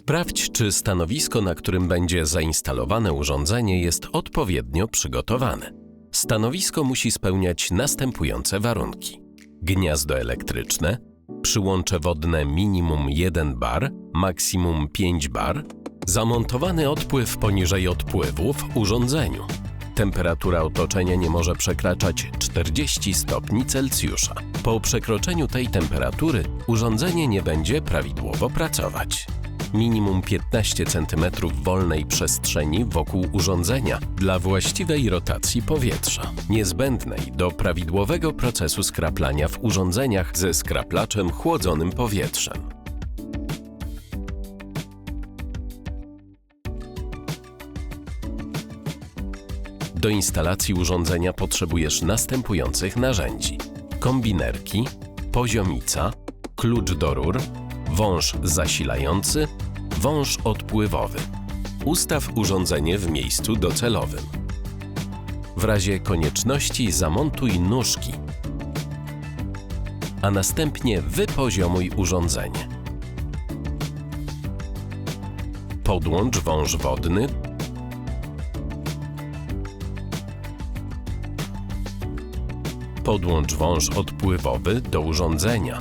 Sprawdź, czy stanowisko, na którym będzie zainstalowane urządzenie, jest odpowiednio przygotowane. Stanowisko musi spełniać następujące warunki: gniazdo elektryczne, przyłącze wodne minimum 1 bar, maksimum 5 bar, zamontowany odpływ poniżej odpływu w urządzeniu. Temperatura otoczenia nie może przekraczać 40 stopni Celsjusza. Po przekroczeniu tej temperatury urządzenie nie będzie prawidłowo pracować. Minimum 15 cm wolnej przestrzeni wokół urządzenia dla właściwej rotacji powietrza, niezbędnej do prawidłowego procesu skraplania w urządzeniach ze skraplaczem chłodzonym powietrzem. Do instalacji urządzenia potrzebujesz następujących narzędzi: kombinerki, poziomica, klucz do rur, wąż zasilający, wąż odpływowy. Ustaw urządzenie w miejscu docelowym. W razie konieczności zamontuj nóżki, a następnie wypoziomuj urządzenie. Podłącz wąż wodny Podłącz wąż odpływowy do urządzenia.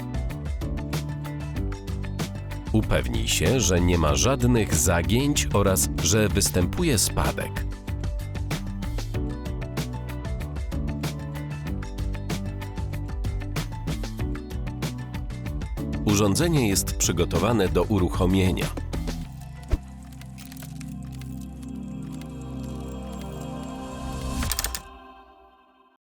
Upewnij się, że nie ma żadnych zagięć oraz że występuje spadek. Urządzenie jest przygotowane do uruchomienia.